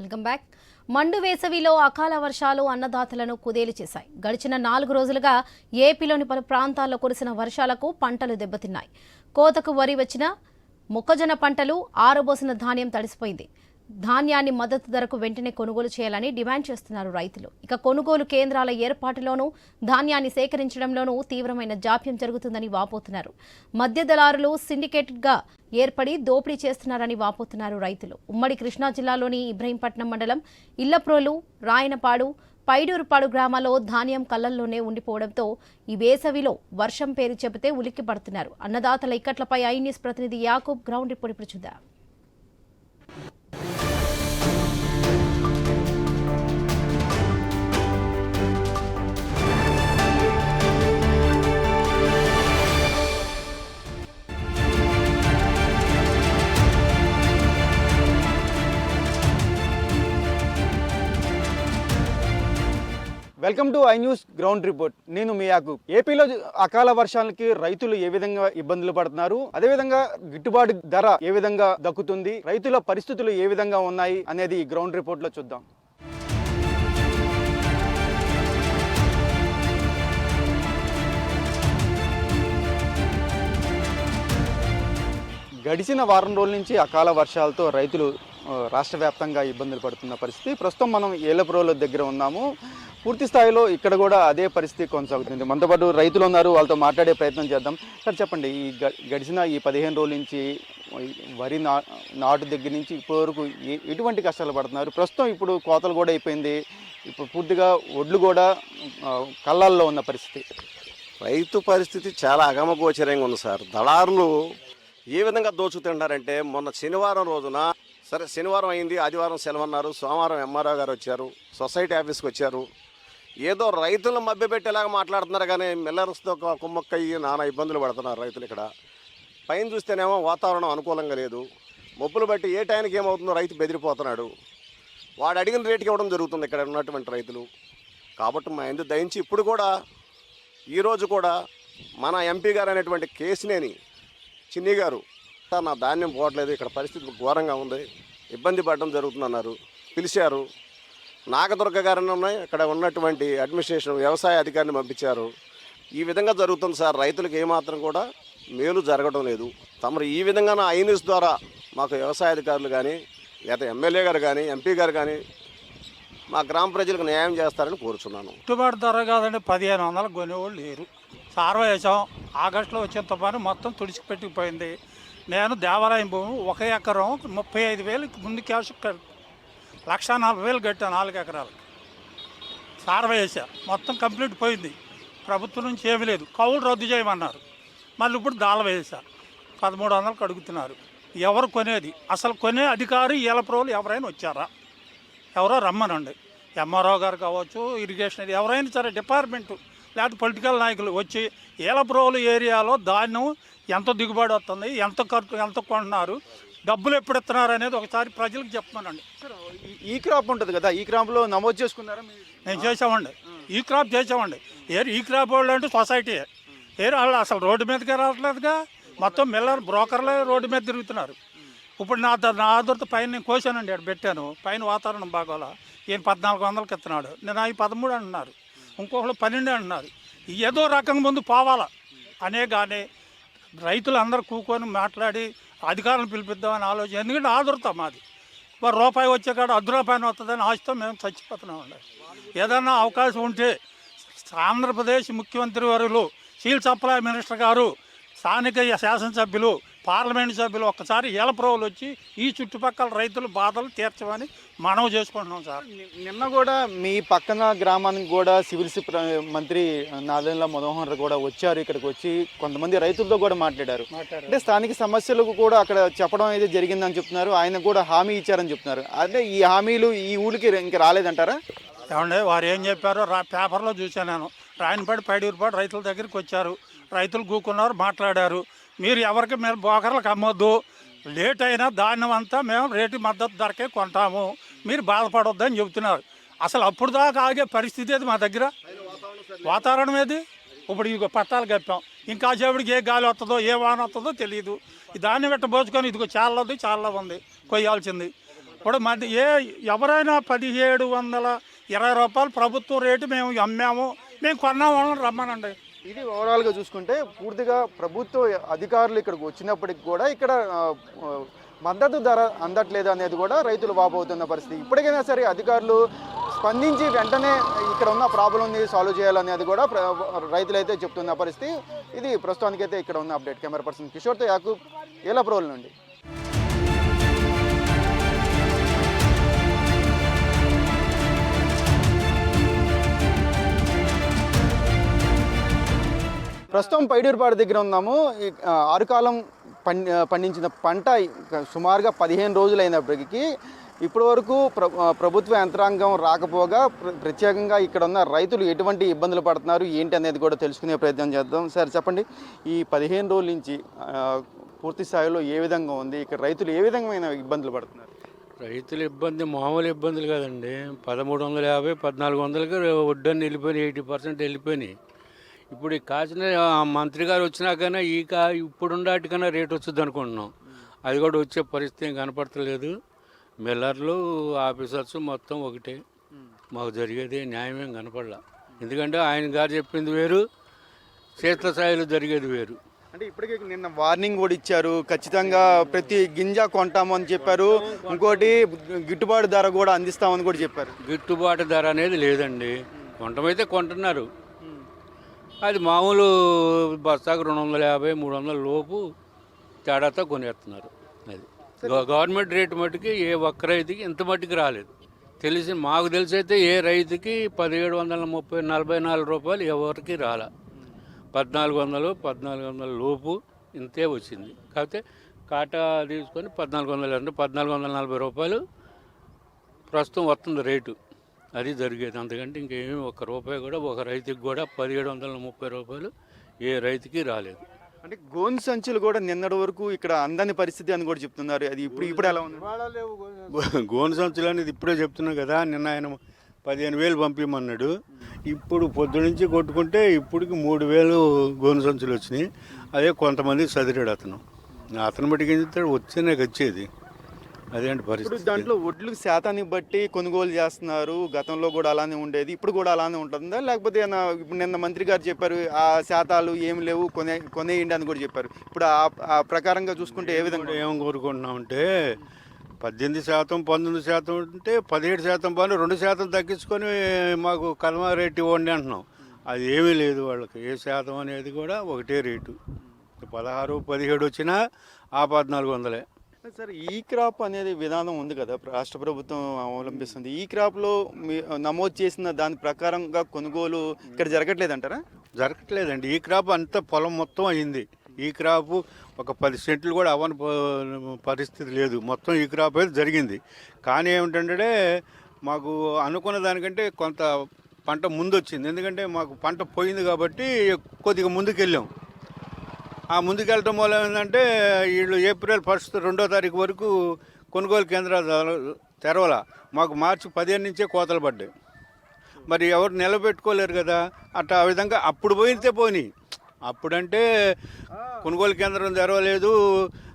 Welcome back. మండు వేసవిలో అకాల వర్షాలు అన్నదాతలను కుదేలు చేశాయి. గడిచిన నాలుగు రోజులుగా ఏపీలోని పలు ప్రాంతాల్లో కురిసిన వర్షాలకు పంటలు దెబ్బతిన్నాయి. కోతకు వరి వచ్చిన మొక్కజొన్న పంటలు ఆరబోసిన ధాన్యం తడిసిపోయింది. ధాన్యాన్ని మద్దతు ధరకు వెంటనే కొనుగోలు చేయాలని డిమాండ్ చేస్తున్నారు రైతులు. ఇక కొనుగోలు కేంద్రాల ఏర్పాటులోనూ ధాన్యాన్ని సేకరించడంలోనూ తీవ్రమైన జాప్యం జరుగుతుందని వాపోతున్నారు. మధ్య దళారులు సిండికేటెడ్గా ఏర్పడి దోపిడీ చేస్తున్నారని వాపోతున్నారు రైతులు. ఉమ్మడి కృష్ణా జిల్లాలోని ఇబ్రహీంపట్నం మండలం ఇళ్ళప్రోలు రాయనపాడు పైడూరుపాడు గ్రామాల్లో ధాన్యం కళ్ళల్లోనే ఉండిపోవడంతో ఈ వేసవిలో వర్షం పేరు చెబితే ఉలిక్కి పడుతున్నారు అన్నదాతల ఇక్కట్లపై ఐన్యూస్ ప్రతినిధి యాకూబ్ గ్రౌండ్ రిపోర్ట్ ఇప్పుడు చూద్దాం. Welcome to I news ground report. నేను మీ యాకు. ఏపీలో అకాల వర్షాలకి రైతులు ఏ విధంగా ఇబ్బందులు పడుతున్నారు? అదేవిధంగా గిట్టుబాటు ధర ఏ విధంగా దక్కుతుంది? రైతుల పరిస్థితులు ఏ విధంగా ఉన్నాయి అనేది ఈ గ్రౌండ్ రిపోర్ట్లో చూద్దాం. గడిచిన వారం రోజుల నుంచి అకాల వర్షాలతో రైతులు రాష్ట్ర వ్యాప్తంగా ఇబ్బందులు పడుతున్న పరిస్థితి. ప్రస్తుతం మనం ఏలప్రోల దగ్గర ఉన్నాము. పూర్తి స్థాయిలో ఇక్కడ కూడా అదే పరిస్థితి కొనసాగుతుంది. మనతో పాటు రైతులు ఉన్నారు వాళ్ళతో మాట్లాడే ప్రయత్నం చేద్దాం. సార్ చెప్పండి ఈ గడిచిన ఈ పదిహేను రోజుల నుంచి వరి నా నాటు దగ్గర నుంచి ఇప్పటి వరకు ఎటువంటి కష్టాలు పడుతున్నారు? ప్రస్తుతం ఇప్పుడు కోతలు కూడా అయిపోయింది. ఇప్పుడు పూర్తిగా ఒడ్లు కూడా కళ్ళల్లో ఉన్న పరిస్థితి. రైతు పరిస్థితి చాలా అగమగోచరంగా ఉంది సార్. దళారులు ఏ విధంగా దోచుతుంటారంటే మొన్న శనివారం రోజున సరే శనివారం అయింది ఆదివారం సెలవు అన్నారు సోమవారం ఎంఆర్ఓ గారు వచ్చారు సొసైటీ ఆఫీస్కి వచ్చారు. ఏదో రైతులను మభ్యపెట్టేలాగా మాట్లాడుతున్నారు కానీ మిల్లర్స్తో క- కుమ్మక్కయ్యి నానా ఇబ్బందులు పడుతున్నారు రైతులు ఇక్కడ. పైన చూస్తేనేమో వాతావరణం అనుకూలంగా లేదు. మబ్బులు బట్టి ఏ టైంకి ఏమవుతుందో రైతు బెదిరిపోతున్నాడు. వాడు అడిగిన రేటుకి ఇవ్వడం జరుగుతుంది ఇక్కడ ఉన్నటువంటి రైతులు. కాబట్టి మా ఎందుకు దయించి ఇప్పుడు కూడా ఈరోజు కూడా మన ఎంపీ గారు అనేటువంటి కేసినేని చిన్ని గారు సార్ నా ధాన్యం పోవట్లేదు. ఇక్కడ పరిస్థితి ఘోరంగా ఉంది. ఇబ్బంది పడడం జరుగుతుందన్నారు. పిలిచారు. నాగదుర్గ గారిని ఉన్నాయి. ఇక్కడ ఉన్నటువంటి అడ్మినిస్ట్రేషన్ వ్యవసాయ అధికారిని పంపించారు. ఈ విధంగా జరుగుతుంది సార్. రైతులకు ఏమాత్రం కూడా మేలు జరగడం లేదు. తమరు ఈ విధంగా నా ఐనిస్ ద్వారా మాకు వ్యవసాయ అధికారులు కానీ లేదా ఎమ్మెల్యే గారు కానీ ఎంపీ గారు కానీ మా గ్రామ ప్రజలకు న్యాయం చేస్తారని కోరుచున్నాను. గిట్టుబాటు ధర కాదండి. పదిహేను వందలు కొనేవాళ్ళు లేరు. సార్వ ఆగస్టులో వచ్చిన తుఫాను మొత్తం తుడిచిపెట్టుకుపోయింది నేను దేవాలయం భూమి ఒక ఎకరం ముప్పై ఐదు వేలు ముందు క్యాష్ లక్ష నలభై వేలు కట్టాను నాలుగు ఎకరాలకు సార్వ వేసా. మొత్తం కంప్లీట్ పోయింది. ప్రభుత్వం నుంచి ఏమీ లేదు. కౌలు రద్దు చేయమన్నారు. మళ్ళీ ఇప్పుడు దాళ వేసా. పదమూడు వందలకు అడుగుతున్నారు. ఎవరు కొనేది? అసలు కొనే అధికారి ఏలప్రోలు ఎవరైనా వచ్చారా? ఎవరో రమ్మనండి. ఎంఆర్ఓ గారు కావచ్చు ఇరిగేషన్ ఎవరైనా సరే డిపార్ట్మెంటు లేకపోతే పొలిటికల్ నాయకులు వచ్చి ఏలప్రోలు ఏరియాలో ధాన్యం ఎంత దిగుబడి వస్తుంది ఎంత ఖర్చు ఎంత కొంటున్నారు డబ్బులు ఎప్పుడు ఇస్తున్నారు అనేది ఒకసారి ప్రజలకు చెప్పమనండి ఈ- ఈ క్రాప్ ఉంటుంది కదా ఈ క్రాప్లో నమోదు చేసుకున్నారా? నేను చేసామండి ఈ క్రాప్ చేసామండి ఏరు ఈ క్రాప్ వాళ్ళు అంటే సొసైటీ ఏరు వాళ్ళు అసలు రోడ్డు మీదకే రావట్లేదుగా. మొత్తం మిల్లర్ బ్రోకర్లే రోడ్డు మీద తిరుగుతున్నారు. ఇప్పుడు నా ద- నా ఆదుర్త పైన నేను కోసానండి ఇక్కడ పెట్టాను. పైన వాతావరణం బాగోలా. ఈయన పద్నాలుగు వందలకి ఇస్తున్నాడు. నేను అవి పదమూడు అంటున్నారు ఇంకొకళ్ళు పన్నెండు అంటున్నారు ఏదో రకంగా ముందు పోవాలా. అనే కానీ రైతులు అందరూ కూకొని మాట్లాడి అధికారులను పిలిపిద్దామని ఆలోచన. ఎందుకంటే ఆదుర్త మాది. మరి రూపాయి వచ్చే కాడ అర్ధ రూపాయలు వస్తుందని ఆశతో మేము చచ్చిపోతున్నామండి. ఏదన్నా అవకాశం ఉంటే ఆంధ్రప్రదేశ్ ముఖ్యమంత్రి వర్యులు స్టీల్ సప్లై మినిస్టర్ గారు స్థానిక శాసనసభ్యులు పార్లమెంట్ సభ్యులు ఒక్కసారి ఏలప్రోలు వచ్చి ఈ చుట్టుపక్కల రైతుల బాధలు తీర్చమని మనవి చేసుకుంటున్నాం సార్. నిన్న కూడా మీ పక్కన గ్రామానికి కూడా సివిల్ మంత్రి నాదెండ్ల మనోహర్ కూడా వచ్చారు. ఇక్కడికి వచ్చి కొంతమంది రైతులతో కూడా మాట్లాడారు. అంటే స్థానిక సమస్యలకు కూడా అక్కడ చెప్పడం అయితే జరిగిందని చెప్తున్నారు. ఆయన కూడా హామీ ఇచ్చారని చెప్తున్నారు. అంటే ఈ హామీలు ఈ ఊరికి ఇంకా రాలేదంటారా? ఏమంటే వారు ఏం చెప్పారో రా పేపర్లో చూశాను నేను. రాయనపాటి పైడూరుపాటి రైతుల దగ్గరికి వచ్చారు. రైతులు కూకున్నారు మాట్లాడారు. మీరు ఎవరికి మీరు బోకర్లకు అమ్మొద్దు. లేట్ అయినా ధాన్యం అంతా మేము రేటు మద్దతు ధరకే కొంటాము. మీరు బాధపడొద్దని చెబుతున్నారు. అసలు అప్పుడు దాకా ఆగే పరిస్థితి ఏది మా దగ్గర? వాతావరణం ఏది? ఇప్పుడు ఇదిగో పట్టాలు కప్పాం ఇంకా చెవిడికి ఏ గాలి వస్తుందో ఏ వాన వస్తుందో తెలియదు ఈ ధాన్యం పెట్ట పోసుకొని ఇదిగో చాలా ఉంది చాలా ఉంది కొయ్యాల్సింది. ఇప్పుడు మధ్య ఏ ఎవరైనా పదిహేడు వందల ఇరవై రూపాయలు ప్రభుత్వం రేటు మేము అమ్మాము. మేము కొన్నాము అని రమ్మనండి. ఇది ఓవరాల్గా చూసుకుంటే పూర్తిగా ప్రభుత్వ అధికారులు ఇక్కడికి వచ్చినప్పటికి కూడా ఇక్కడ మద్దతు ధర అందట్లేదు అనేది కూడా రైతులు వాపోతున్న పరిస్థితి. ఇప్పటికైనా సరే అధికారులు స్పందించి వెంటనే ఇక్కడ ఉన్న ప్రాబ్లంని సాల్వ్ చేయాలనేది కూడా రైతులైతే చెప్తున్న పరిస్థితి. ఇది ప్రస్తుతానికైతే ఇక్కడ ఉన్న అప్డేట్ కెమెరా పర్సన్ కిషోర్తో యాకూబ్ ఏలప్రోల్ నుండి. ప్రస్తుతం పైడూరుపాడు దగ్గర ఉన్నాము. ఆరుకాలం పం పండించిన పంట సుమారుగా పదిహేను రోజులు అయినప్పటికీ ఇప్పటి వరకు ప్ర ప్రభుత్వ యంత్రాంగం రాకపోగా ప్రత్యేకంగా ఇక్కడ ఉన్న రైతులు ఎటువంటి ఇబ్బందులు పడుతున్నారు ఏంటి అనేది కూడా తెలుసుకునే ప్రయత్నం చేద్దాం. సార్ చెప్పండి. ఈ పదిహేను రోజుల నుంచి పూర్తి స్థాయిలో ఏ విధంగా ఉంది? ఇక్కడ రైతులు ఏ విధమైన ఇబ్బందులు పడుతున్నారు? రైతుల ఇబ్బంది మామూలు ఇబ్బందులు కదండి. పదమూడు వందల యాభై పద్నాలుగు వందలకి వడ్డని వెళ్ళిపోయినాయి ఎయిటీ పర్సెంట్ వెళ్ళిపోయినాయి. ఇప్పుడు ఈ కాసిన ఆ మంత్రి గారు వచ్చినాకైనా ఈ కా ఇప్పుడుండాటికన్నా రేట్ వచ్చింది అనుకుంటున్నాం. అది కూడా వచ్చే పరిస్థితి ఏం కనపడతలేదు. మిల్లర్లు ఆఫీసర్స్ మొత్తం ఒకటే. మాకు జరిగేది న్యాయమేం కనపడలా. ఎందుకంటే ఆయన గారు చెప్పింది వేరు క్షేత్రస్థాయిలో జరిగేది వేరు. అంటే ఇప్పటికే నిన్న వార్నింగ్ కూడా ఇచ్చారు. ఖచ్చితంగా ప్రతి గింజ కొంటాము అని చెప్పారు. ఇంకోటి గిట్టుబాటు ధర కూడా అందిస్తామని కూడా చెప్పారు. గిట్టుబాటు ధర అనేది లేదండి. కొంటమైతే కొంటున్నారు. అది మామూలు బస్తాకు రెండు వందల యాభై మూడు వందల లోపు తేడాతో కొనేస్తున్నారు. అది గవ- గవర్నమెంట్ రేటు మట్టుకి ఏ ఒక్క రైతుకి ఇంత మట్టుకు రాలేదు. తెలిసి మాకు తెలిసి అయితే ఏ రైతుకి పదిహేడు వందల ముప్పై నలభై నాలుగు రూపాయలు ఎవరికి రాలా. పద్నాలుగు వందలు పద్నాలుగు వందల లోపు ఇంతే వచ్చింది. కాకపోతే కాటా తీసుకొని పద్నాలుగు వందలు అంటే పద్నాలుగు వందల నలభై రూపాయలు ప్రస్తుతం వస్తుంది రేటు. అది జరిగేది. అంతకంటే ఇంకేమీ ఒక రూపాయి కూడా ఒక రైతుకి కూడా పదిహేడు వందల ముప్పై రూపాయలు ఏ రైతుకి రాలేదు. అంటే గోన్ సంచులు కూడా నిన్నటి వరకు ఇక్కడ అందని పరిస్థితి అని కూడా చెప్తున్నారు. అది ఇప్పుడు ఇప్పుడు ఎలా ఉంది? గోను సంచులు. అనేది ఇప్పుడే చెప్తున్నా కదా నిన్న ఆయన పదిహేను వేలు పంపించమన్నాడు ఇప్పుడు పొద్దు నుంచి కొట్టుకుంటే ఇప్పటికి మూడు వేలు గోను సంచులు వచ్చినాయి. అదే కొంతమంది చదివాడు అతను. అతను బట్టి ఏం చెప్తాడు? వచ్చేనే వచ్చేది. అదేంటి ఇప్పుడు పరిస్థితి దాంట్లో ఒడ్లు శాతాన్ని బట్టి కొనుగోలు చేస్తున్నారు. గతంలో కూడా అలానే ఉండేది. ఇప్పుడు కూడా అలానే ఉంటుందా? లేకపోతే ఇప్పుడు నిన్న మంత్రి గారు చెప్పారు ఆ శాతాలు ఏమి లేవు కొనే కొనేయండి అని కూడా చెప్పారు. ఇప్పుడు ఆ- ఆ ప్రకారంగా చూసుకుంటే ఏ విధంగా? ఏం కోరుకుంటున్నామంటే పద్దెనిమిది శాతం పంతొమ్మిది శాతం ఉంటే పదిహేడు శాతం పని రెండు శాతం తగ్గించుకొని మాకు కలమ రేటు ఇవ్వండి అంటున్నాం. అది ఏమీ లేదు వాళ్ళకి. ఏ శాతం అనేది కూడా ఒకటే రేటు. పదహారు పదిహేడు వచ్చినా ఆ పద్నాలుగు వందలే. సార్ ఈ క్రాప్ అనేది విధానం ఉంది కదా రాష్ట్ర ప్రభుత్వం అవలంబిస్తుంది. ఈ క్రాప్లో మీ నమోదు చేసిన దాని ప్రకారంగా కొనుగోలు ఇక్కడ జరగట్లేదు అంటారా జరగట్లేదండి. ఈ క్రాప్ అంతా పొలం మొత్తం అయింది. ఈ క్రాప్ ఒక పది సెంట్లు కూడా అవ్వని పరిస్థితి లేదు. మొత్తం ఈ క్రాప్ అయితే జరిగింది. కానీ ఏమిటంటే మాకు అనుకున్న దానికంటే కొంత పంట ముందు వచ్చింది ఎందుకంటే మాకు పంట పోయింది కాబట్టి కొద్దిగా ముందుకెళ్ళాం. ఆ ముందుకెళ్ళటం వల్ల ఏంటంటే వీళ్ళు ఏప్రిల్ ఫస్ట్ రెండో తారీఖు వరకు కొనుగోలు కేంద్రాలు తెరవల. మాకు మార్చి పదిహేను నుంచే కోతలు పడ్డాయి. మరి ఎవరు నిలబెట్టుకోలేరు కదా. అట్లా ఆ విధంగా అప్పుడు పోయితే పోని. అప్పుడంటే కొనుగోలు కేంద్రం తెరవలేదు.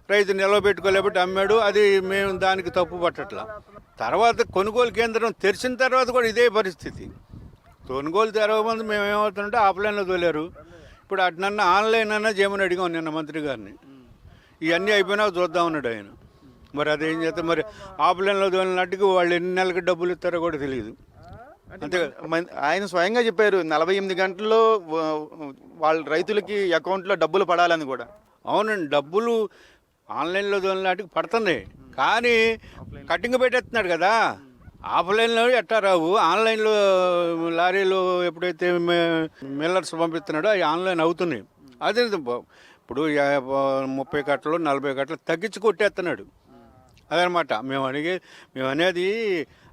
రైతు నిలబెట్టుకోలేబట్టి అమ్మాడు అది మేము దానికి తప్పు పట్టట్లా. తర్వాత కొనుగోలు కేంద్రం తెరిచిన తర్వాత కూడా ఇదే పరిస్థితి. కొనుగోలు తెరవమంది మేము ఏమవుతుందంటే ఆఫ్లైన్లో తోలేరు. ఇప్పుడు అట్నన్నా ఆన్లైన్ అన్నా చేయమని అడిగాం నిన్న మంత్రి గారిని. ఇవన్నీ అయిపోయినా చూద్దాం అన్నాడు ఆయన. మరి అదేం చేస్తే మరి ఆఫ్లైన్లో తోలినట్టుగా వాళ్ళు ఎన్ని నెలలకు డబ్బులు ఇస్తారో కూడా తెలియదు. అంతే ఆయన స్వయంగా చెప్పారు నలభై ఎనిమిది గంటల్లో వాళ్ళ రైతులకి అకౌంట్లో డబ్బులు పడాలని కూడా. అవునండి డబ్బులు ఆన్లైన్లో నాటికి పడుతుంది కానీ కటింగ్ పెట్టేస్తున్నాడు కదా. ఆఫ్లైన్లో ఎట్టా రావు ఆన్లైన్లో లారీలు ఎప్పుడైతే మిల్లర్స్ పంపిస్తున్నాడో అవి ఆన్లైన్ అవుతున్నాయి. అదే ఇప్పుడు ముప్పై కట్టలు నలభై కట్టలు తగ్గించి కొట్టేస్తున్నాడు అదనమాట. మేము అడిగే మేము అనేది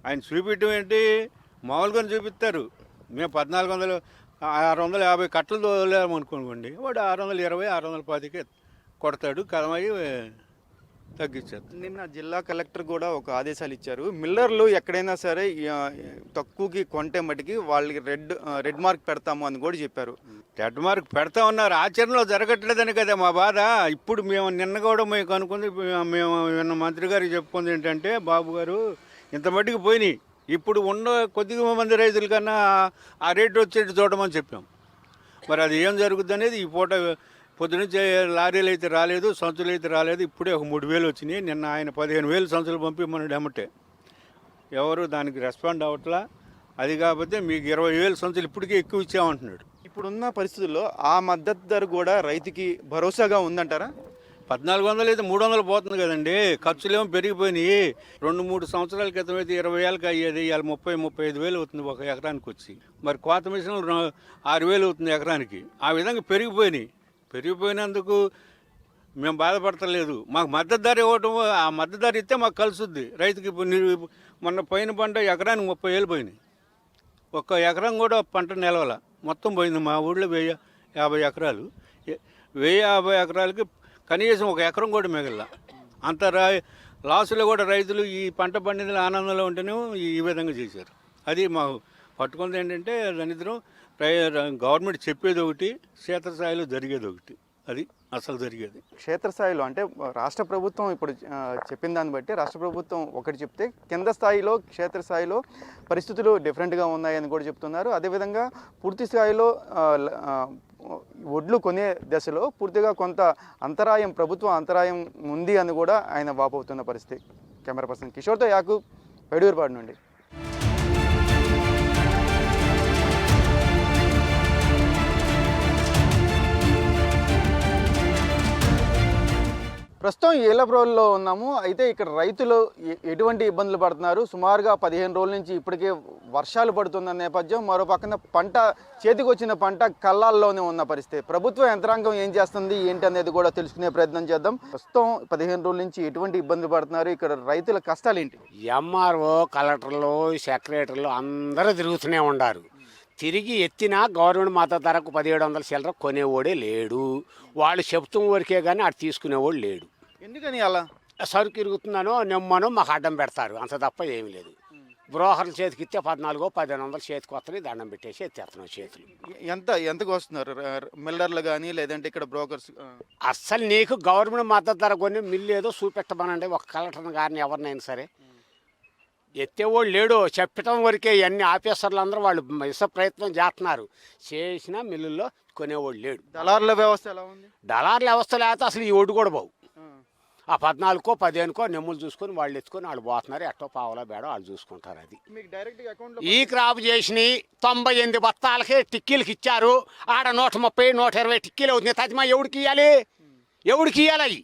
ఆయన చూపించడం ఏంటి? మామూలుగా చూపిస్తారు. మేము పద్నాలుగు వందలు ఆరు వందల యాభై కట్టలు తోలేము అనుకోండి వాడు ఆరు వందల ఇరవై ఆరు వందల పదికి కొడతాడు. కదమయ్యి తగ్గించేస్తాం నిన్న జిల్లా కలెక్టర్ కూడా ఒక ఆదేశాలు ఇచ్చారు. మిల్లర్లు ఎక్కడైనా సరే తక్కువకి కొంటే మటుకి వాళ్ళకి రెడ్ రెడ్ మార్క్ పెడతాము అని కూడా చెప్పారు. రెడ్ మార్క్ పెడతా ఉన్నారు. ఆచరణలో జరగట్లేదని కదా మా బాధ. ఇప్పుడు మేము నిన్న కూడా మేము కనుక్కుంది మేము నిన్న మంత్రి గారికి చెప్పుకుంది ఏంటంటే బాబు గారు ఇంత మట్టికి పోయినాయి. ఇప్పుడు ఉన్న కొద్దిగా మంది రైతుల కన్నా ఆ రేటు వచ్చేట్టు చూడమని చెప్పాం. మరి అది ఏం జరుగుద్ది అనేది ఈ పూట పొద్దునుంచి లారీలు అయితే రాలేదు సంచులు అయితే రాలేదు ఇప్పుడే ఒక మూడు వేలు వచ్చినాయి. నిన్న ఆయన పదిహేను వేలు సంచులు పంపిమ్మన్నాడు ఎమ్మటే. ఎవరు దానికి రెస్పాండ్ అవ్వట్లా? అది కాకపోతే మీకు ఇరవై వేలు సంచులు ఇప్పటికే ఎక్కువ ఇచ్చామంటున్నాడు. ఇప్పుడున్న పరిస్థితుల్లో ఆ మద్దతు ధర కూడా రైతుకి భరోసాగా ఉందంటారా? పద్నాలుగు వందలు అయితే మూడు వందలు పోతుంది కదండి. ఖర్చులేమో పెరిగిపోయినాయి. రెండు మూడు సంవత్సరాల క్రితం అయితే ఇరవై వేలకు అయ్యేది ఇవాళ ముప్పై ముప్పై ఐదు వేలు అవుతుంది ఒక ఎకరానికి వచ్చి. మరి కోత మిషన్లు ర- ఆరు వేలు అవుతుంది ఎకరానికి. ఆ విధంగా పెరిగిపోయినాయి. పెరిగిపోయినందుకు మేము బాధపడతలేదు. మాకు మద్దతు ధర ఇవ్వటం ఆ మద్దతు ధర ఇస్తే మాకు కలుసుద్ది. రైతుకి ఇప్పుడు మొన్న పోయిన పంట ఎకరానికి ముప్పై వేలు పోయినాయి. ఒక్క ఎకరం కూడా పంట నిలవల. మొత్తం పోయింది మా ఊళ్ళో వెయ్యి యాభై ఎకరాలు. వెయ్యి యాభై ఎకరాలకి కనీసం ఒక ఎకరం కూడా మిగల అంత రా లాసులో కూడా రైతులు ఈ పంట పండిన ఆనందంలో ఉంటేనే ఈ విధంగా చేశారు. అది మాకు పట్టుకుంది ఏంటంటే దానిద్దరం గవర్నమెంట్ చెప్పేది ఒకటి క్షేత్రస్థాయిలో జరిగేది ఒకటి. అది అసలు జరిగేది. క్షేత్రస్థాయిలో అంటే రాష్ట్ర ప్రభుత్వం ఇప్పుడు చెప్పిన దాన్ని బట్టి రాష్ట్ర ప్రభుత్వం ఒకటి చెప్తే కింద స్థాయిలో క్షేత్రస్థాయిలో పరిస్థితులు డిఫరెంట్గా ఉన్నాయని కూడా చెప్తున్నారు. అదేవిధంగా పూర్తి స్థాయిలో ఒడ్లు కొనే దశలో పూర్తిగా కొంత అంతరాయం ప్రభుత్వ అంతరాయం ఉంది అని కూడా ఆయన వాపోతున్న పరిస్థితి. కెమెరా పర్సన్ కిషోర్తో యాకు పెడూరుపాడు నుండి. ప్రస్తుతం ఏలప్రోల్లో ఉన్నాము. అయితే ఇక్కడ రైతులు ఎటువంటి ఇబ్బందులు పడుతున్నారు? సుమారుగా పదిహేను రోజుల నుంచి ఇప్పటికే వర్షాలు పడుతున్న నేపథ్యం. మరో పక్కన పంట చేతికి వచ్చిన పంట కళ్ళాల్లోనే ఉన్న పరిస్థితి. ప్రభుత్వ యంత్రాంగం ఏం చేస్తుంది? ఏంటి అనేది కూడా తెలుసుకునే ప్రయత్నం చేద్దాం. ప్రస్తుతం పదిహేను రోజుల నుంచి ఎటువంటి ఇబ్బందులు పడుతున్నారు? ఇక్కడ రైతుల కష్టాలు ఏంటి? ఎంఆర్ఓ కలెక్టర్లు సెక్రటరీలు అందరూ తిరుగుతూనే ఉన్నారు. తిరిగి ఎత్తినా గవర్నమెంట్ మద్దతు ధరకు పదిహేడు వందల చిల్లర కొనేవాడే లేడు. వాళ్ళు చెప్తున్న వరకే కానీ అటు తీసుకునేవాడు లేడు. ఎందుకని అలా? సరుకు ఇరుగుతుందనో నెమ్మనో మాకు అడ్డం పెడతారు. అంత తప్ప ఏమీ లేదు. బ్రోకర్ల చేతికి ఇస్తే పద్నాలుగో పదిహేను వందలు చేతికి వస్తున్నాయి. దండం పెట్టేసి ఎత్తేస్తున్నాం చేతులు. ఎంత ఎంతకు వస్తున్నారు? మిల్లర్లు కానీ లేదంటే ఇక్కడ బ్రోకర్స్ అస్సలు నీకు గవర్నమెంట్ మద్దతు ధర కొన్ని మిల్లు ఏదో చూపెట్టమనండి. ఒక కలెక్టర్ గారిని ఎవరినైనా సరే. ఎత్తేవాళ్ళు లేడు. చెప్పటం వరకే అన్ని ఆఫీసర్లు అందరూ వాళ్ళు ఇస ప్రయత్నం చేస్తున్నారు. చేసిన మిల్లుల్లో కొనేవాళ్ళు లేడు. దళారుల వ్యవస్థ ఎలా ఉంది? దళారుల వ్యవస్థ లేకపోతే అసలు ఈ ఒడ్డు కూడా బావు ఆ. పద్నాలుగుకో పదిహేనుకో నెమ్ములు చూసుకొని వాళ్ళు ఎత్తుకొని వాళ్ళు పోతున్నారు. ఎట్టో పావలా బేడో వాళ్ళు చూసుకుంటారు అది. మీకు డైరెక్ట్ అకౌంట్ ఈ క్రాప్ చేసి తొంభై ఎనిమిది బత్తాలకి టిక్కీలకి ఇచ్చారు. ఆడ నూట ముప్పై నూట ఇరవై టిక్కీలు అవుతుంది తదిమా ఎవడికి ఇవ్వాలి ఎవడికి ఇవ్వాలి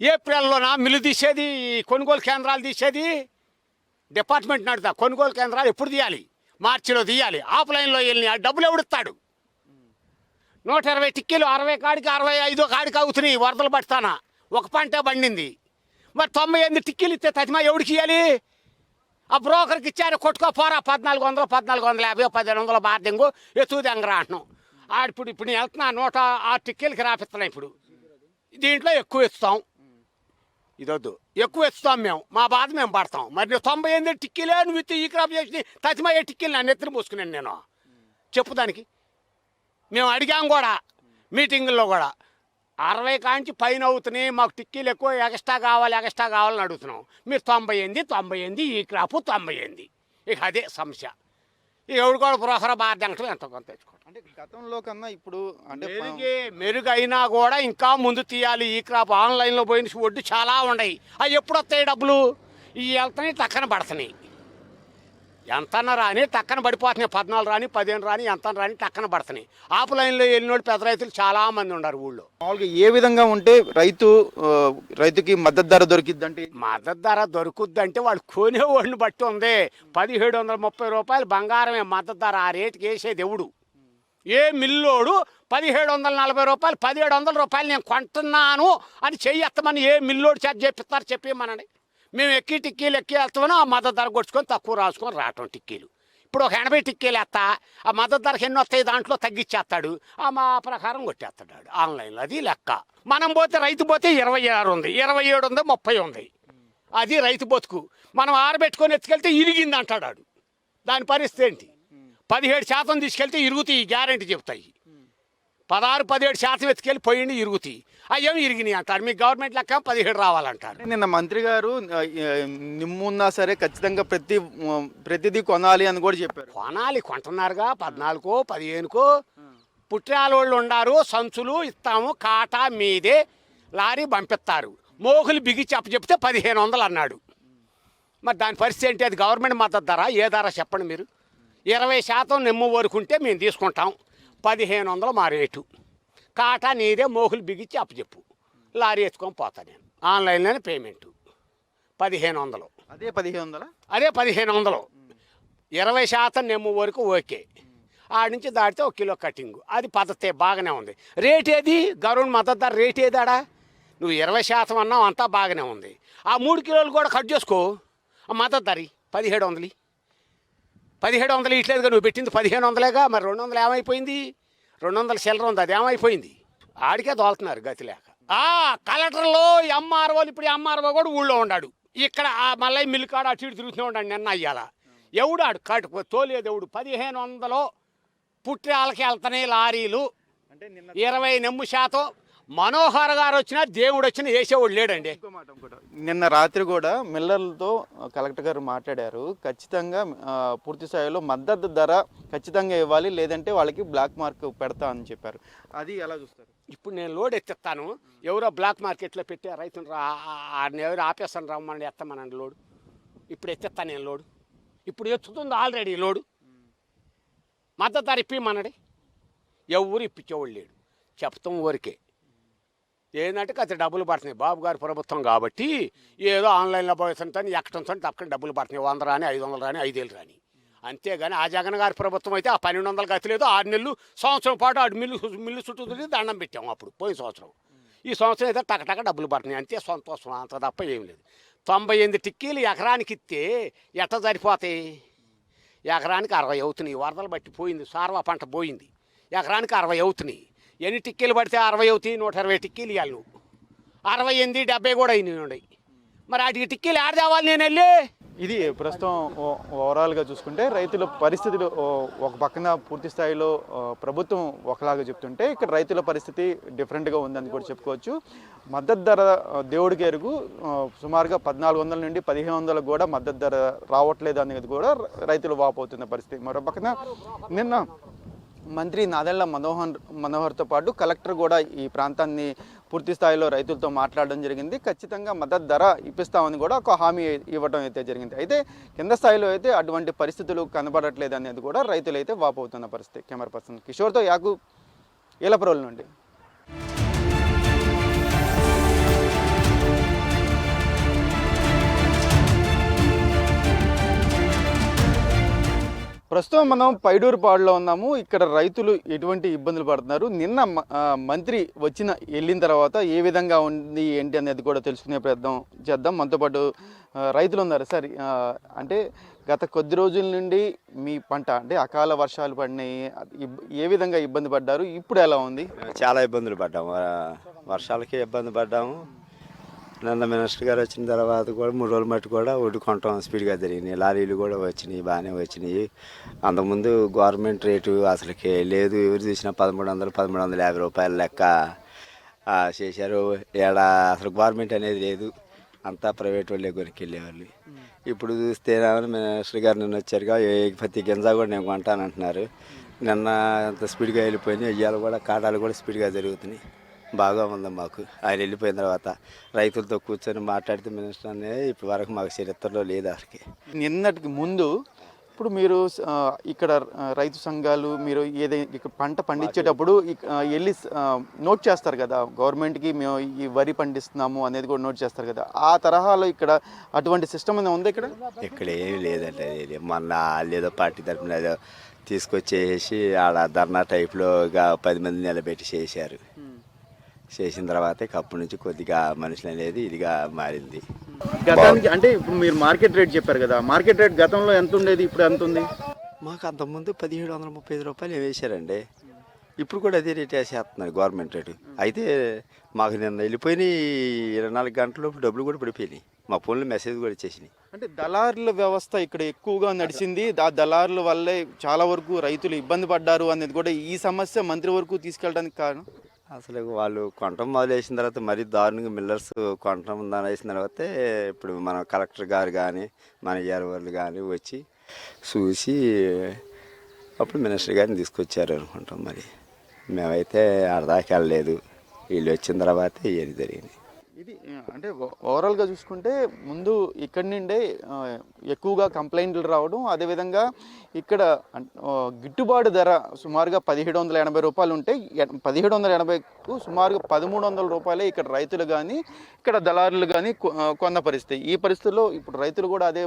ఏప్రిల్లోనా మిల్లు తీసేది? కొనుగోలు కేంద్రాలు తీసేది? డిపార్ట్మెంట్ నడుతా కొనుగోలు కేంద్రాలు ఎప్పుడు తీయాలి? మార్చిలో తీయాలి. ఆఫ్లైన్లో వెళ్ళి ఆ డబ్బులు ఎవడిస్తాడు నూట ఇరవై టిక్కీలు అరవై కాడికి అరవై ఐదో కాడికి అవుతున్నాయి. వరదలు పడతానా? ఒక పంట పండింది. మరి తొంభై ఎనిమిది టిక్కీలు ఇస్తే తదిమా ఎవడికి ఇవ్వాలి ఆ బ్రోకర్కి ఇచ్చారు కొట్టుకో పోరా పద్నాలుగు వందలు పద్నాలుగు వందల యాభై పదిహేను వందల బార్డింగు ఎత్తుదంగరా అంటున్నాం. ఆడిప్పుడు ఇప్పుడు నేను వెళ్తున్నా నూట ఆరు టిక్కీలకి రాపిస్తున్నా ఇప్పుడు. దీంట్లో ఎక్కువ ఇస్తాం ఇదొద్దు. ఎక్కువ ఎత్తుతాం మేము. మా బాధ మేము పడతాం. మరి నువ్వు తొంభై ఎనిమిది టిక్కీలే నువ్వు ఇచ్చి ఈ క్రాప్ చేసి తతిమా ఏ టిక్కీలు నన్ను ఎత్తున పోసుకున్నాను నేను. చెప్పు దానికి. మేము అడిగాం కూడా మీటింగుల్లో కూడా. అరవై కాంచి పైన అవుతున్నాయి మాకు టిక్కీలు ఎక్కువ ఎక్స్ట్రా కావాలి ఎక్స్ట్రా కావాలని అడుగుతున్నాం. మీరు తొంభై ఎనిమిది తొంభై ఎనిమిది ఈ క్రాపు తొంభై ఎనిమిది. ఇక అదే సమస్య. ఇక ఎవడు కూడా పురోహర బాధ్యంగా ఎంత కొంత తెచ్చుకో. అంటే గతంలో కన్నా ఇప్పుడు అంటే మెరుగే మెరుగైనా కూడా ఇంకా ముందు తీయాలి. ఈ క్రాప్ ఆన్లైన్లో పోయిన ఒడ్డు చాలా ఉన్నాయి. అవి ఎప్పుడు వస్తాయి డబ్బులు? ఇవి వెళ్తున్నాయి టక్కన పడుతున్నాయి. ఎంతన్న రాని టక్కన పడిపోతున్నాయి. పద్నాలుగు రాని పదిహేను రాని ఎంత రాని టక్కన పడుతున్నాయి. ఆఫ్లైన్లో వెళ్ళినోళ్ళు పెద్ద రైతులు చాలా మంది ఉన్నారు ఊళ్ళో. మామూలుగా ఏ విధంగా ఉంటే రైతు రైతుకి మద్దతు ధర దొరికిద్ది అంటే మద్దతు ధర దొరుకుద్దంటే వాళ్ళు కొనేవాడిని బట్టి ఉంది. పదిహేడు వందల ముప్పై రూపాయలు బంగారమే మద్దతు ధర. ఆ రేటుకి వేసేది ఎవడు? ఏ మిల్లోడు పదిహేడు వందల నలభై రూపాయలు పదిహేడు వందల రూపాయలు నేను కొంటున్నాను అని చెయ్యెత్తమని ఏ మిల్లోడు చేత చెప్పిస్తారు చెప్పమనండి మేము ఎక్కి టిక్కీలు ఎక్కి వెళ్తామని ఆ మద్దతు ధర కొట్టుకొని తక్కువ రాసుకొని రావటం టిక్కీలు. ఇప్పుడు ఒక ఎనభై టిక్కీలు వేస్తా ఆ మద్దతు ధరకు ఎన్ని వస్తాయి దాంట్లో తగ్గించేస్తాడు ఆ మా ప్రకారం కొట్టేస్తాడు ఆన్లైన్లో అది లెక్క. మనం పోతే రైతు పోతే ఇరవై ఆరు ఉంది ఇరవై ఏడు ఉంది ముప్పై ఉంది. అది రైతు బతుకు. మనం ఆరబెట్టుకొని ఎత్తుకెళ్తే ఇరిగింది అంటాడు దాని పరిస్థితి ఏంటి? పదిహేడు శాతం తీసుకెళ్తే ఇరుగుతాయి గ్యారెంటీ చెప్తాయి. పదహారు పదిహేడు శాతం ఎత్తుకెళ్ళి పోయిండి ఇరుగుతాయి. అయ్యేమి ఇరిగినాయి అంటారు? మీ గవర్నమెంట్ లెక్క పదిహేడు రావాలంటారు. నిన్న మంత్రి గారు నిమ్మున్నా సరే ఖచ్చితంగా ప్రతి ప్రతిదీ కొనాలి అని కూడా చెప్పారు. కొనాలి. కొంటున్నారుగా పద్నాలుగో పదిహేనుకో. పుట్టాలోళ్ళు ఉండారు సంచులు ఇస్తాము కాటా మీదే లారీ పంపిస్తారు. మోకులు బిగించి అప్పచెప్తే పదిహేను వందలు అన్నాడు. మరి దాని పరిస్థితి ఏంటి? అది గవర్నమెంట్ మద్దతు ధర ఏ ధర చెప్పండి మీరు? ఇరవై శాతం నిమ్మ వరకు ఉంటే మేము తీసుకుంటాం. పదిహేను వందలు మా రేటు. కాటా నీదే మోకులు బిగించి అప్పచెప్పు. లారీ ఎత్తుకొని పోతా నేను. ఆన్లైన్లోనే పేమెంటు. పదిహేను వందలు అదే పదిహేను వందల అదే పదిహేను వందలు ఇరవై శాతం నెమ్ము వరకు ఓకే. ఆడ నుంచి దాటితే ఒక కిలో కటింగ్. అది పద్ధతి బాగానే ఉంది. రేట్ ఏది? గవర్నమెంట్ మద్దతు ధర రేట్ ఏదాడా? నువ్వు ఇరవై శాతం అన్నావు అంతా బాగానే ఉంది. ఆ మూడు కిలోలు కూడా కట్ చేసుకో. ఆ మద్దతు ధర పదిహేడు వందలు పదిహేడు వందలు ఇట్లేదుగా నువ్వు పెట్టింది పదిహేను వందలేగా మరి రెండు వందలు ఏమైపోయింది? రెండు వందల చిల్లర ఉంది అది ఏమైపోయింది? ఆడికే దోలుతున్నారు గతి లేక. ఆ కలెక్టర్లో ఎంఆర్ఓలు ఇప్పుడు ఎంఆర్ఓ కూడా ఊళ్ళో ఉన్నాడు. ఇక్కడ ఆ మల్లయ్య మిల్లు కాడ అటు ఇటు తిరుగుతూనే ఉన్నాడు నిన్న అయ్యాల ఎవడాడు కాటు తోలేది ఎవడు? పదిహేను వందలు పుట్టాలకి వెళ్తున్నాయి లారీలు. ఇరవై నెమ్ము శాతం మనోహర్ గారు వచ్చినా దేవుడు వచ్చినా వేసేవాడు లేడండి. నిన్న రాత్రి కూడా మిల్లర్లతో కలెక్టర్ గారు మాట్లాడారు. ఖచ్చితంగా పూర్తి స్థాయిలో మద్దతు ధర ఖచ్చితంగా ఇవ్వాలి లేదంటే వాళ్ళకి బ్లాక్ మార్క్ పెడతా అని చెప్పారు. అది ఎలా చూస్తారు? ఇప్పుడు నేను లోడ్ ఎత్తిస్తాను. ఎవరో బ్లాక్ మార్కెట్లో పెట్టి రైతును ఎవరు ఆపేస్తాను రమ్మని ఎత్తమనండి లోడు. ఇప్పుడు ఎత్తిస్తాను నేను లోడు. ఇప్పుడు ఎత్తుతుంది ఆల్రెడీ లోడు. మద్దతు ధర ఇప్పిమన్నాడు ఎవరు ఇప్పించేవాళ్ళు లేడు. చెప్తాం ఊరికే. ఏంటంటే అతను డబ్బులు పడుతున్నాయి. బాబు గారి ప్రభుత్వం కాబట్టి ఏదో ఆన్లైన్లో పోతుంటే ఎక్కడంతో తప్పకుండా డబ్బులు పడుతున్నాయి. వంద రాని ఐదు వందలు రాని ఐదేళ్ళు రాని. అంతేగాని ఆ జగన్ గారి ప్రభుత్వం అయితే ఆ పన్నెండు వందలు గతి లేదు. ఆరు నెలలు సంవత్సరం పాటు ఆడు మిల్లు మిల్లు చుట్టూ తిరిగి దండం పెట్టాము అప్పుడు పోయిన సంవత్సరం. ఈ సంవత్సరం అయితే టకటక డబ్బులు పడుతున్నాయి. అంతే సంతోషం అంత తప్ప ఏం లేదు. తొంభై ఎనిమిది టిక్కీలు ఎకరానికి ఇస్తే ఎట్ట సరిపోతాయి? ఎకరానికి అరవై అవుతున్నాయి. వరదలు బట్టి పోయింది. సార్వా పంట పోయింది. ఎకరానికి అరవై అవుతున్నాయి. ఎన్ని టిక్కీలు పడితే అరవై అవుతాయి నూట ఇరవై టిక్కీలు ఇవ్వాలి అరవై ఎనిమిది డెబ్బై కూడా అయినాయి ఉన్నాయి మరి వాటికి టిక్కీలు ఆడ తేవాలి నేను వెళ్ళి? ఇది ప్రస్తుతం ఓ- ఓవరాల్గా చూసుకుంటే రైతుల పరిస్థితులు ఒక పక్కన పూర్తి స్థాయిలో ప్రభుత్వం ఒకలాగా చెప్తుంటే ఇక్కడ రైతుల పరిస్థితి డిఫరెంట్గా ఉందని కూడా చెప్పుకోవచ్చు. మద్దతు ధర దేవుడి దేవుడికి ఎరుగు సుమారుగా పద్నాలుగు వందల నుండి పదిహేను వందలకు కూడా మద్దతు ధర రావట్లేదు అనేది కూడా రైతులు వాపోతున్న పరిస్థితి. మరో పక్కన నిన్న మంత్రి నాదెళ్ళ మనోహర్ మనోహర్తో పాటు కలెక్టర్ కూడా ఈ ప్రాంతాన్ని పూర్తి స్థాయిలో రైతులతో మాట్లాడడం జరిగింది. ఖచ్చితంగా మద్దతు ధర ఇప్పిస్తామని కూడా ఒక హామీ ఇవ్వడం అయితే జరిగింది. అయితే కింద స్థాయిలో అయితే అటువంటి పరిస్థితులు కనబడట్లేదు అనేది కూడా రైతులైతే అయితే వాపోతున్న పరిస్థితి. కెమెరా పర్సన్ కిషోర్తో యాకు ఏలపురోల నుండి. ప్రస్తుతం మనం పైడూరుపాడులో ఉన్నాము. ఇక్కడ రైతులు ఎటువంటి ఇబ్బందులు పడుతున్నారు? నిన్న మ- మంత్రి వచ్చిన వెళ్ళిన తర్వాత ఏ విధంగా ఉంది ఏంటి అనేది కూడా తెలుసుకునే ప్రయత్నం చేద్దాం. మనతో పాటు రైతులు ఉన్నారు. సార్ అంటే గత కొద్ది రోజుల నుండి మీ పంట అంటే అకాల వర్షాలు పడినాయి. ఏ విధంగా ఇబ్బంది పడ్డారు? ఇప్పుడు ఎలా ఉంది? చాలా ఇబ్బందులు పడ్డాము. వర్షాలకే వర్షాలకి ఇబ్బంది పడ్డాము. నిన్న మినిస్టర్ గారు వచ్చిన తర్వాత కూడా మూడు రోజులు మట్టి కూడా కొనటం స్పీడ్గా జరిగినాయి లారీలు కూడా వచ్చినాయి బాగానే వచ్చినాయి. అంతకుముందు గవర్నమెంట్ రేటు అసలుకి లేదు. ఎవరు చూసినా పదమూడు వందలు పదమూడు వందల యాభై రూపాయల లెక్క ఆ, చేశారు. ఏడ అసలు గవర్నమెంట్ అనేది లేదు. అంతా ప్రైవేట్ వాళ్ళే కొనుక్కెళ్ళేవాళ్ళు. ఇప్పుడు చూస్తే మినిస్టర్ గారు నిన్న వచ్చారుగా ప్రతి గింజ కూడా నేను కొంటానంటున్నారు. నిన్న అంత స్పీడ్గా వెళ్ళిపోయినాయి. ఇవాళ కూడా కాటాలు కూడా స్పీడ్గా జరుగుతున్నాయి. బాగా ఉంది మాకు. ఆయన వెళ్ళిపోయిన తర్వాత రైతులతో కూర్చొని మాట్లాడితే మినిస్టర్ అనేది ఇప్పటి వరకు మాకు చరిత్రలో లేదు అసలుకి. నిన్నటికి ముందు ఇప్పుడు మీరు ఇక్కడ రైతు సంఘాలు మీరు ఏదైనా ఇక్కడ పంట పండించేటప్పుడు వెళ్ళి నోట్ చేస్తారు కదా గవర్నమెంట్కి మేము ఈ వరి పండిస్తున్నాము అనేది కూడా నోట్ చేస్తారు కదా. ఆ తరహాలో ఇక్కడ అటువంటి సిస్టమ్ అనేది ఉంది ఇక్కడ? ఇక్కడ ఏమీ లేదండి అది మొన్న ఏదో పార్టీ తరఫున ఏదో తీసుకొచ్చేసి ఆడ ధర్నా టైప్లో ఇక పది మంది నిలబెట్టి చేశారు చేసిన తర్వాత అప్పటి నుంచి కొద్దిగా మనుషులు అనేది ఇదిగా మారింది. గతానికి అంటే ఇప్పుడు మీరు మార్కెట్ రేట్ చెప్పారు కదా మార్కెట్ రేట్ గతంలో ఎంత ఉండేది ఇప్పుడు ఎంత ఉంది? మాకు అంతకుముందు పదిహేడు వందల ముప్పై ఐదు రూపాయలు వేసారండి. ఇప్పుడు కూడా అదే రేట్ వేసేస్తున్నారు గవర్నమెంట్ రేటు. అయితే మాకు నిన్న వెళ్ళిపోయినాయి ఇరవై నాలుగు గంటల డబ్బులు కూడా పడిపోయినాయి. మా ఫోన్లో మెసేజ్ కూడా వచ్చేసినాయి. అంటే దళారుల వ్యవస్థ ఇక్కడ ఎక్కువగా నడిచింది. ఆ దళారుల వల్లే చాలా వరకు రైతులు ఇబ్బంది పడ్డారు అనేది కూడా ఈ సమస్య మంత్రి వరకు తీసుకెళ్ళడానికి కారణం? అసలు వాళ్ళు కొనటం మొదలు తర్వాత మరీ దారుణంగా మిల్లర్స్ కొనటం వేసిన తర్వాత ఇప్పుడు మన కలెక్టర్ గారు కానీ మన వాళ్ళు కానీ వచ్చి చూసి అప్పుడు మినిస్టర్ గారిని తీసుకొచ్చారు అనుకుంటాం మరి. మేమైతే అర్ధాకి వెళ్ళలేదు. వీళ్ళు వచ్చిన తర్వాత ఏది జరిగింది. ఇది అంటే ఓవరాల్గా చూసుకుంటే ముందు ఇక్కడి నుండే ఎక్కువగా కంప్లైంట్లు రావడం అదేవిధంగా ఇక్కడ గిట్టుబాటు ధర సుమారుగా పదిహేడు వందల ఎనభై రూపాయలు ఉంటే పదిహేడు వందల ఎనభై ఎనభైకు సుమారుగా పదమూడు వందల రూపాయలే ఇక్కడ రైతులు కానీ ఇక్కడ దళారులు కానీ కొ- కొన్న పరిస్థితి. ఈ పరిస్థితుల్లో ఇప్పుడు రైతులు కూడా అదే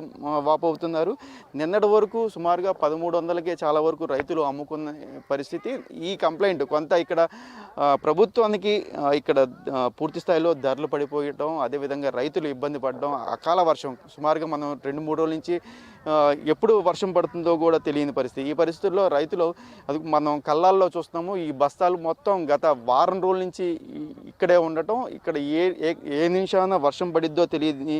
వాపవుతున్నారు నిన్నటి వరకు సుమారుగా పదమూడు వందలకే చాలా వరకు రైతులు అమ్ముకున్న పరిస్థితి. ఈ కంప్లైంట్ కొంత ఇక్కడ ప్రభుత్వానికి ఇక్కడ పూర్తి స్థాయిలో ధరలు పడిపోయటం అదేవిధంగా రైతులు ఇబ్బంది పడడం అకాల వర్షం సుమారుగా మనం రెండు మూడు రోజుల నుంచి ఎప్పుడు వర్షం పడుతుందో కూడా తెలియని పరిస్థితి. ఈ పరిస్థితుల్లో రైతులు అది మనం కళ్ళాల్లో చూస్తున్నాము ఈ బస్తాలు మొత్తం గత వారం రోజుల నుంచి ఇక్కడే ఉండటం ఇక్కడ ఏ ఏ- ఏ నిమిషాన వర్షం పడిద్దో తెలియని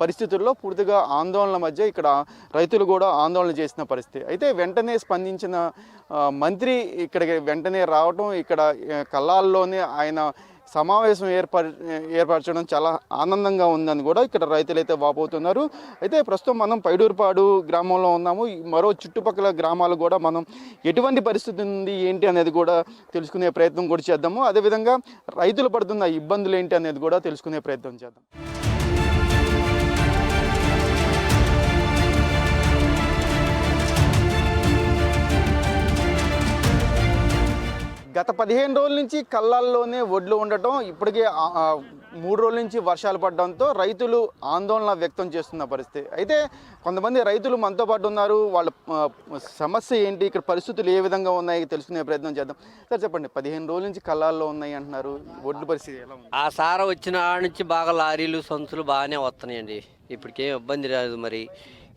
పరిస్థితుల్లో పూర్తిగా ఆందోళన మధ్య ఇక్కడ రైతులు కూడా ఆందోళన చేసిన పరిస్థితి. అయితే వెంటనే స్పందించిన మంత్రి ఇక్కడికి వెంటనే రావటం ఇక్కడ కళ్ళాల్లోనే ఆయన సమావేశం ఏర్పర ఏర్పరచడం చాలా ఆనందంగా ఉందని కూడా ఇక్కడ రైతులైతే వాపోతున్నారు. అయితే ప్రస్తుతం మనం పైడూరుపాడు గ్రామంలో ఉన్నాము. మరో చుట్టుపక్కల గ్రామాలు కూడా మనం ఎటువంటి పరిస్థితి ఉంది ఏంటి అనేది కూడా తెలుసుకునే ప్రయత్నం కూడా చేద్దాము. అదేవిధంగా రైతులు పడుతున్న ఇబ్బందులు ఏంటి అనేది కూడా తెలుసుకునే ప్రయత్నం చేద్దాం. గత పదిహేను రోజుల నుంచి కళ్ళాల్లోనే వడ్లు ఉండటం ఇప్పటికే మూడు రోజుల నుంచి వర్షాలు పడడంతో రైతులు ఆందోళన వ్యక్తం చేస్తున్న పరిస్థితి. అయితే కొంతమంది రైతులు మనతో పాటు ఉన్నారు. వాళ్ళ సమస్య ఏంటి? ఇక్కడ పరిస్థితులు ఏ విధంగా ఉన్నాయి? తెలుసుకునే ప్రయత్నం చేద్దాం. సార్ చెప్పండి. పదిహేను రోజుల నుంచి కళ్ళాల్లో ఉన్నాయి అంటున్నారు. వడ్లు పరిస్థితి ఎలా ఉంది? ఆ సార వచ్చిన ఆడ నుంచి బాగా లారీలు సంచులు బాగానే వస్తున్నాయండి. ఇప్పటికేం ఇబ్బంది రాదు మరి.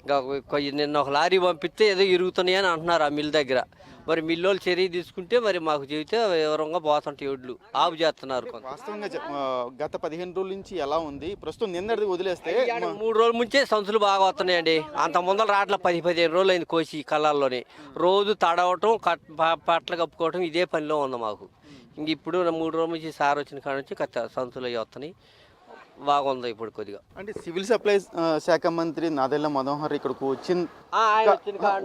ఇంకా నిన్న ఒక లారీ పంపిస్తే ఏదో ఇరుగుతున్నాయని అంటున్నారు ఆ మిల్ దగ్గర. మరి మిల్లోళ్ళు చర్య తీసుకుంటే మరి మాకు చెబితే వివరంగా పోతుంటాయి ఒడ్లు ఆపు చేస్తున్నారు కొంత. వాస్తవంగా చెప్- ఆ, గత పదిహేను రోజుల నుంచి ఎలా ఉంది? ప్రస్తుతం నిన్నటిది వదిలేస్తే మూడు రోజుల ముంచే సంచులు బాగా వస్తున్నాయండి. అంత ముందర రాట్ల పది పదిహేను రోజులు అయింది కోసి కళ్ళాల్లోనే. రోజు తడవటం కట్ ప- పట్ల కప్పుకోవటం ఇదే పనిలో ఉంది మాకు. ఇంక ఇప్పుడు మూడు రోజుల నుంచి సార్ వచ్చిన కాడ నుంచి కత్త సంచులు అవి వస్తున్నాయి. బాగుంది ఇప్పుడు కొద్దిగా. అంటే సివిల్ సప్లైస్ ఆ, శాఖ మంత్రి నాదెళ్ళ మనోహర్ ఇక్కడకు వచ్చిన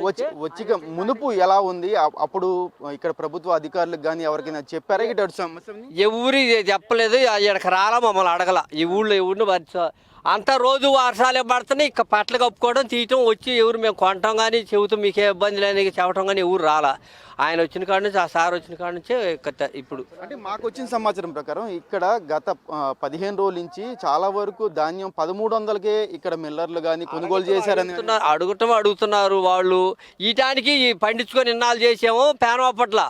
వచ్చి వచ్చి మునుపు ఎలా ఉంది? అప్పుడు ఇక్కడ ప్రభుత్వ అధికారులకు కానీ ఎవరికైనా చెప్పారా? సమస్యని ఎవరు చెప్పలేదు ఇక్కడికి రాలా మమ్మల్ని అడగల. ఈ ఊళ్ళో ఎవరిని పరిచ అంత రోజు వర్షాలు పడుతున్నాయి. ఇక పట్లు కప్పుకోవడం తీయటం వచ్చి ఎవరు మేము కొంటాం కానీ చెబుతాం మీకు ఏ ఇబ్బంది లేని చెప్పడం కానీ ఎవరు రాలా. ఆయన వచ్చిన కాడ నుంచి ఆ సార్ వచ్చిన కాడ నుంచే ఇప్పుడు. అంటే మాకు వచ్చిన సమాచారం ప్రకారం ఇక్కడ గత పదిహేను రోజుల నుంచి చాలా వరకు ధాన్యం పదమూడు వందలకే ఇక్కడ మిల్లర్లు కానీ కొనుగోలు చేశారని అడుగుతాం అడుగుతున్నారు వాళ్ళు. ఈటానికి పండించుకొని ఇన్నాళ్ళు చేసాము పేన పట్ల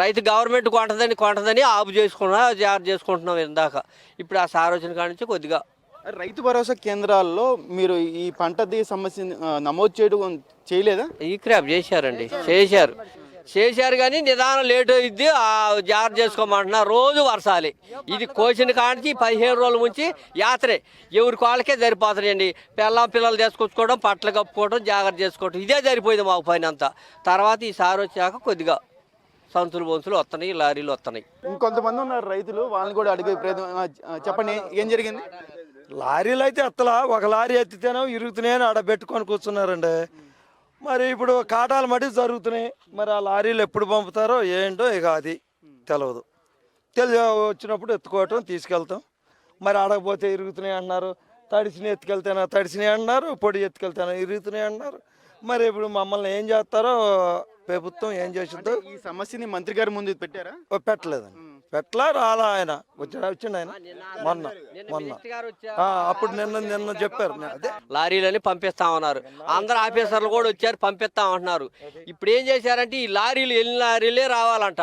రైతు గవర్నమెంట్ కొంటదని కొంటదని ఆపు చేసుకున్నా జాగ్రత్త చేసుకుంటున్నాం ఇందాక. ఇప్పుడు ఆ సార్ వచ్చిన కాడ నుంచి కొద్దిగా రైతు భరోసా కేంద్రాల్లో మీరు ఈ పంటది సమస్యని ఆ, నమోదు చేయడం చేయలేదా? ఈ క్రాప్ చేశారండి. చేశారు. చేశారు కానీ నిదానం లేట్ అయింది జాగ్రత్త చేసుకోమంటున్నారు రోజు వర్షాలి. ఇది కోసిన కాంచి పదిహేను రోజుల నుంచి యాత్రే. ఎవరి వాళ్ళకే సరిపోతున్నాయండి పిల్లం పిల్లలు తీసుకొచ్చుకోవడం పట్ల కప్పుకోవడం జాగ్రత్త చేసుకోవడం. ఇదే సరిపోయింది మాకు పని అంతా. తర్వాత ఈ సార్ వచ్చాక కొద్దిగా సంచులు బొంచులు వస్తున్నాయి లారీలు వస్తున్నాయి. ఇంకొంతమంది ఉన్నారు రైతులు. వాళ్ళని కూడా అడిగే ప్రయత్నం చెప్పండి ఏం జరిగింది? లారీలు అయితే ఎత్తలా ఒక లారీ ఎత్తితేనో ఇరుగుతున్నాయని ఆడ పెట్టుకొని కూర్చున్నారండి. మరి ఇప్పుడు కాటాలు మట్టి జరుగుతున్నాయి. మరి ఆ లారీలు ఎప్పుడు పంపుతారో ఏంటో ఇక అది తెలియదు తెలి వచ్చినప్పుడు ఎత్తుకోవటం తీసుకెళ్తాం. మరి ఆడకపోతే ఇరుగుతున్నాయి అన్నారు తడిసిని ఎత్తుకెళ్తేనా తడిసినాయి అన్నారు పొడి ఎత్తుకెళ్తేనా ఇరుగుతున్నాయి అన్నారు మరి ఇప్పుడు మమ్మల్ని ఏం చేస్తారో ప్రభుత్వం ఏం చేసిందో ఈ సమస్యని మంత్రి గారి ముందు పెట్టారా? ఓ పెట్టలేదండి. పెట్టలా రాలా ఆయన? వచ్చాడు? వచ్చిండు ఆయన? మొన్న మొన్న. అప్పుడు నిన్న నిన్న చెప్పారు. అదే. లారీలని పంపిస్తామన్నారు అందరు ఆఫీసర్లు కూడా వచ్చారు పంపిస్తామంటున్నారు ఇప్పుడు ఏం చేశారంటే ఈ లారీలు వెళ్ళిన లారీలే రావాలంట.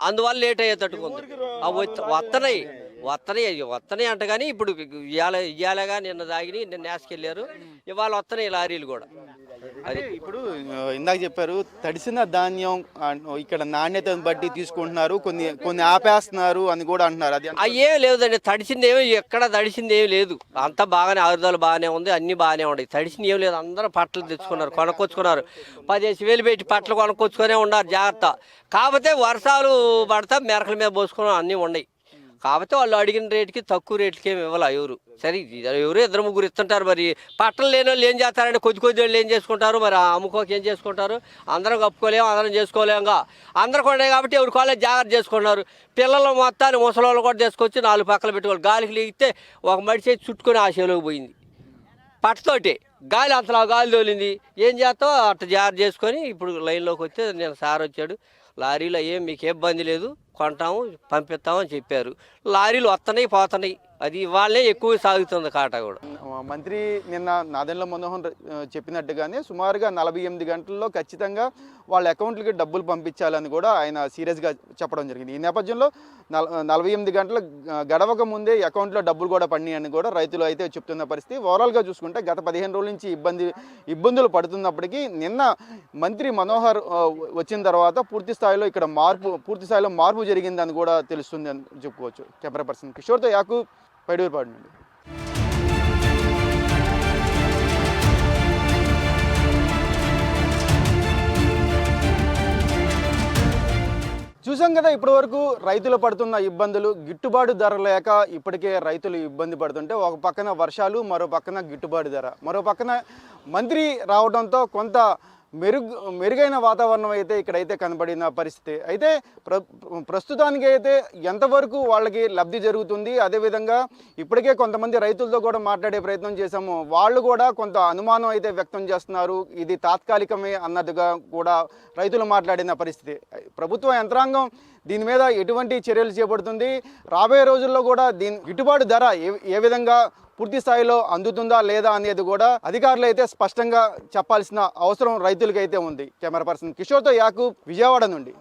అందువల్ల లేట్ అయ్యేటట్టుకుంది. అవి వస్తు- వస్తున్నాయి వస్తున్నాయి అవి వస్తున్నాయి అంట కానీ ఇప్పుడు ఇవాళ ఇవాళగా నిన్న తాగిని నిన్న నేసుకెళ్ళారు. ఇవాళ వస్తున్నాయి లారీలు కూడా. అంటే ఇప్పుడు ఇందాక చెప్పారు తడిసిన ధాన్యం ఇక్కడ నాణ్యతను బట్టి తీసుకుంటున్నారు కొన్ని కొన్ని ఆపేస్తున్నారు అని కూడా అంటున్నారు. అది ఏం లేదండి తడిసింది ఏమి ఎక్కడ తడిసింది ఏమి లేదు. అంతా బాగానే ఆరుదల బాగానే ఉంది అన్ని బాగానే ఉన్నాయి. తడిసింది ఏం లేదు అందరూ పట్టలు తెచ్చుకున్నారు కొనుక్కొచ్చుకున్నారు. పదిహేను వేలు పెట్టి పట్టలు కొనుక్కొచ్చుకునే ఉన్నారు జాగ్రత్త. కాకపోతే వర్షాలు పడతా మెరకల మీద పోసుకుని అన్నీ ఉన్నాయి. కాకపోతే వాళ్ళు అడిగిన రేటుకి తక్కువ రేట్లకి ఏమి ఇవ్వాలి ఎవరు? సరే ఎవరు ఇద్దరు ముగ్గురు ఇస్తుంటారు మరి. పట్టలు లేని వాళ్ళు ఏం చేస్తారంటే కొద్ది కొద్ది వాళ్ళు ఏం చేసుకుంటారు? మరి అమ్ముకోక అమ్ముకోకి ఏం చేసుకుంటారు? అందరం కప్పుకోలేము అందరం చేసుకోలేముగా. అందరు కొన్నాయి కాబట్టి ఎవరి కాలేజ్ జాగ్రత్త చేసుకున్నారు పిల్లలు మొత్తాన్ని ముసలి కూడా తీసుకొచ్చి నాలుగు పక్కల పెట్టుకోవాలి. గాలికి లేగితే ఒక మడిచి చుట్టుకొని ఆ చెరువుకి పోయింది. పట్టతోటి గాలి అంతలా గాలి తోలింది. ఏం చేస్తావు? అట్ట జాగ్రత్త చేసుకొని ఇప్పుడు లైన్లోకి వస్తే నేను సార్ వచ్చాడు. లారీలో ఏం మీకు ఇబ్బంది లేదు. కొంటాము పంపిస్తామని చెప్పారు. లారీలు వస్తున్నాయి పోతున్నాయి అది వాళ్ళే ఎక్కువ సాగుతుంది కాట కూడా. మంత్రి నిన్న నాదెండ్ల మనోహన్ చెప్పినట్టుగానే సుమారుగా నలభై ఎనిమిది గంటల్లో ఖచ్చితంగా వాళ్ళ అకౌంట్లకి డబ్బులు పంపించాలని కూడా ఆయన సీరియస్గా చెప్పడం జరిగింది. ఈ నేపథ్యంలో నల నలభై ఎనిమిది గంటల గడవక ముందే అకౌంట్లో డబ్బులు కూడా పడినాయని కూడా రైతులు అయితే చెప్తున్న పరిస్థితి. ఓవరాల్గా చూసుకుంటే గత పదిహేను రోజుల నుంచి ఇబ్బంది ఇబ్బందులు పడుతున్నప్పటికీ నిన్న మంత్రి మనోహర్ వచ్చిన తర్వాత పూర్తి స్థాయిలో ఇక్కడ మార్పు పూర్తి స్థాయిలో మార్పు జరిగిందని కూడా తెలుస్తుంది అని చెప్పుకోవచ్చు. కెమెరా పర్సన్ కిషోర్తో యాకు పైడూరుపాడు నుండి. చూసాం కదా ఇప్పటివరకు రైతులు పడుతున్న ఇబ్బందులు. గిట్టుబాటు ధర లేక ఇప్పటికే రైతులు ఇబ్బంది పడుతుంటే ఒక పక్కన వర్షాలు మరో పక్కన గిట్టుబాటు ధర. మరో పక్కన మంత్రి రావడంతో కొంత మెరుగు మెరుగైన వాతావరణం అయితే ఇక్కడైతే కనబడిన పరిస్థితి. అయితే ప్ర ప్రస్తుతానికి అయితే ఎంతవరకు వాళ్ళకి లబ్ధి జరుగుతుంది? అదేవిధంగా ఇప్పటికే కొంతమంది రైతులతో కూడా మాట్లాడే ప్రయత్నం చేశాము. వాళ్ళు కూడా కొంత అనుమానం అయితే వ్యక్తం చేస్తున్నారు. ఇది తాత్కాలికమే అన్నట్టుగా కూడా రైతులు మాట్లాడిన పరిస్థితి. ప్రభుత్వ యంత్రాంగం దీని మీద ఎటువంటి చర్యలు చేపడుతుంది? రాబోయే రోజుల్లో కూడా దీని గిట్టుబాటు ధర ఏ ఏ విధంగా పూర్తి స్థాయిలో అందుతుందా లేదా అనేది కూడా అధికారులు అయితే స్పష్టంగా చెప్పాల్సిన అవసరం రైతులకైతే ఉంది. కెమెరా పర్సన్ కిషోర్తో యాకూబ్ విజయవాడ నుండి.